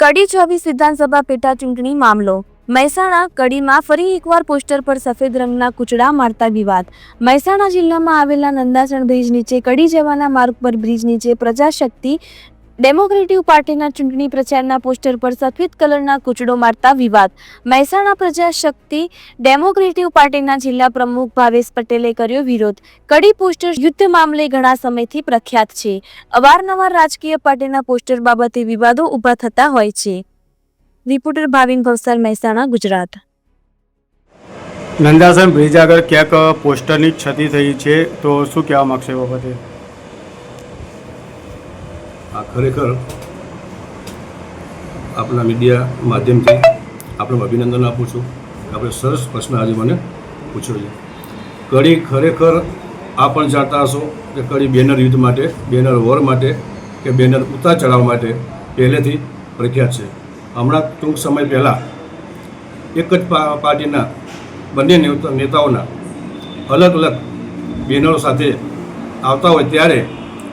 કડી છવ્વીસ વિધાનસભા પેટા ચૂંટણી મામલો. મહેસાણા કડીમાં ફરી એકવાર પોસ્ટર પર સફેદ રંગના કૂચડા મારતા વિવાદ. મહેસાણા જિલ્લામાં આવેલા નંદાસણ બ્રિજ નીચે કડી જવાના માર્ગ પર બ્રિજ નીચે પ્રજાશક્તિ ડેમોક્રેટિવ પાર્ટીના ચૂંટણી પ્રચારના પોસ્ટર પર સફેદ કલરના કૂચડો મારતા વિવાદ. મહેસાણા પ્રજાશક્તિ ડેમોક્રેટિક પાર્ટીના જિલ્લા પ્રમુખ ભાવેશ પટેલે કર્યો વિરોધ. કડી પોસ્ટર યુદ્ધ મામલે ઘણા સમયથી પ્રખ્યાત છે. અવારનવાર રાજકીય પાર્ટીના પોસ્ટર બાબતે વિવાદો ઊભા થતા હોય છે. રિપોર્ટર ભાવિન ભવસાર મહેસાણા, ગુજરાત. નંદાસન બ્રિજ આગળ ક્યાંક પોસ્ટરની ક્ષતિ થઈ છે, તો શું કહેવા માગશે બાબતે? આ ખરેખર આપણા મીડિયા માધ્યમથી આપણે અભિનંદન આપું છું આપણે સરસ પ્રશ્ન આજે મને પૂછ્યો છે. કડી ખરેખર આ પણ જાણતા હશો કે કડી બેનર યુદ્ધ માટે, બેનર વોર માટે કે બેનર ઉતાર ચડાવવા માટે પહેલેથી પ્રખ્યાત છે. હમણાં ટૂંક સમય પહેલાં એક જ પાર્ટીના બંને નેતાઓના અલગ અલગ બેનરો સાથે આવતા હોય ત્યારે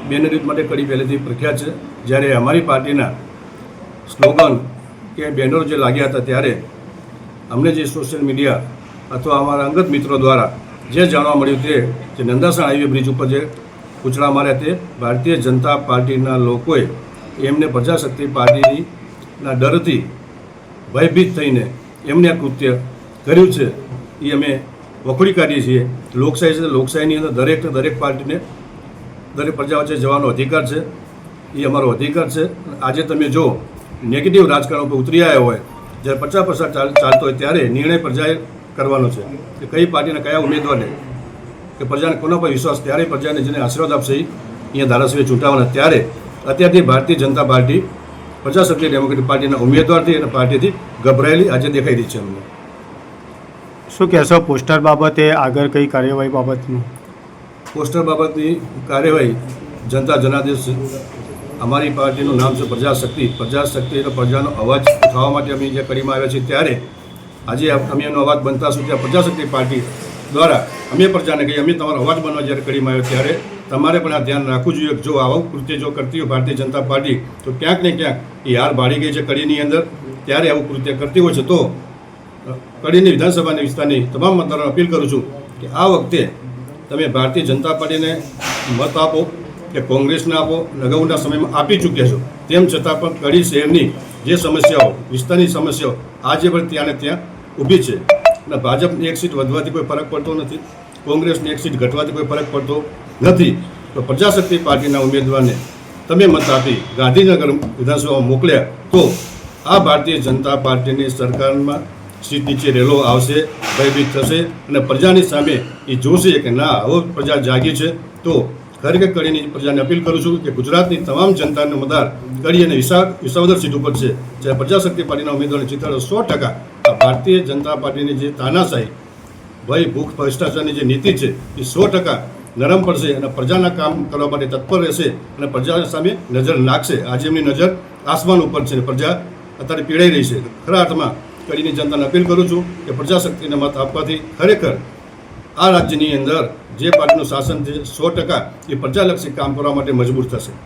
બેનર માટે કડી પહેલેથી પ્રખ્યાત છે. જ્યારે અમારી પાર્ટીના સ્લોગન કે બેનરો જે લાગ્યા હતા ત્યારે અમને જે સોશિયલ મીડિયા અથવા અમારા અંગત મિત્રો દ્વારા જે જાણવા મળ્યું તે, જે નંદાસણ હાઈવે બ્રિજ ઉપર જે કૂચડા માર્યા તે ભારતીય જનતા પાર્ટીના લોકોએ એમને પ્રજાશક્તિ પાર્ટીના ડરથી ભયભીત થઈને એમને આ કૃત્ય કર્યું છે. એ અમે વખોડી કાઢીએ છીએ. લોકશાહી છે લોકશાહીની અંદર દરેક દરેક પાર્ટીને દરેક પ્રજા વચ્ચે જવાનો અધિકાર છે, એ અમારો અધિકાર છે. આજે તમે જો નેગેટિવ રાજકારણ ઉપર ઉતરી આવ્યા હોય, જ્યારે પચાસ પર્સન્ટ ચાલતો હોય ત્યારે નિર્ણય પ્રજાએ કરવાનો છે કે કઈ પાર્ટીને કયા ઉમેદવારને, કે પ્રજાને કોના પર વિશ્વાસ, ત્યારે પ્રજાને જેને આશીર્વાદ આપશે અહીંયા ધારાસભ્ય ચૂંટાવાના. ત્યારે અત્યારથી ભારતીય જનતા પાર્ટી પ્રજાસત્તાક ડેમોક્રેટિક પાર્ટીના ઉમેદવારથી અને પાર્ટીથી ગભરાયેલી આજે દેખાઈ રહી છે અમને. શું કહેશો, પોસ્ટર બાબતે આગળ કઈ કાર્યવાહી બાબતનું? પોસ્ટર બાબતની કાર્યવાહી જનતા જનાદેશ અમારી પાર્ટીનું નામ છે પ્રજાશક્તિ. પ્રજાશક્તિ એટલે પ્રજાનો અવાજ ઉઠાવવા માટે અમે જે કરીમાં આવ્યા છીએ ત્યારે આજે અમે એનો અવાજ બનતા સુધી આ પ્રજાશક્તિ પાર્ટી દ્વારા અમે પ્રજાને કહીએ અમે તમારો અવાજ બનવા જ્યારે કડીમાં આવ્યો ત્યારે તમારે પણ આ ધ્યાન રાખવું જોઈએ જો આવું કૃત્ય જો કરતી હોય ભારતીય જનતા પાર્ટી, તો ક્યાંક ને ક્યાંક એ હાર ભાડી ગઈ છે કડીની અંદર. ત્યારે આવું કૃત્ય કરતી હોય છે. તો કડીની વિધાનસભાની વિસ્તારની તમામ મતદારોને અપીલ કરું છું કે આ વખતે તમે ભારતીય જનતા પાર્ટીને મત આપો કે કોંગ્રેસને આપો અગાઉના સમયમાં આપી ચૂક્યા છો. તેમ છતાં પણ કડી શહેરની જે સમસ્યાઓ, વિસ્તારની સમસ્યાઓ, આજે પણ ત્યાં ને ત્યાં ઊભી છે. અને ભાજપની એક સીટ વધવાથી કોઈ ફરક પડતો નથી, કોંગ્રેસની એક સીટ ઘટવાથી કોઈ ફરક પડતો નથી. તો પ્રજાશક્તિ પાર્ટીના ઉમેદવારને તમે મત આપી ગાંધીનગર વિધાનસભામાં મોકલ્યા તો આ ભારતીય જનતા પાર્ટીની સરકારમાં સીટ નીચે રેલો આવશે, ભયભીત થશે અને પ્રજાની સામે એ જોશે કે ના, હવે પ્રજા જાગી છે. તો ખરેખર કરીને પ્રજાને અપીલ કરું છું કે ગુજરાતની તમામ જનતાને મતદાર કરી અને વિશાળ વિસાવદર સીટ ઉપર છે જ્યારે પ્રજાશક્તિ પાર્ટીના ઉમેદવારની ચિત્ર સો ટકા. ભારતીય જનતા પાર્ટીની જે તાનાશાહી, ભય, ભૂખ, ભ્રષ્ટાચારની જે નીતિ છે, એ સો ટકા નરમ પડશે અને પ્રજાના કામ કરવા માટે તત્પર રહેશે અને પ્રજા સામે નજર નાખશે. આજે એમની નજર આસમાન ઉપર છે પ્રજા અત્યારે પીડાઈ રહી છે. ખરા અર્થમાં કડીની જનતાને અપીલ કરું છું કે પ્રજાશક્તિને મત આપવાથી ખરેખર આ રાજ્યની અંદર જે પાર્ટીનું શાસન છે, સો ટકા એ પ્રજાલક્ષી કામ કરવા માટે મજબૂર થશે.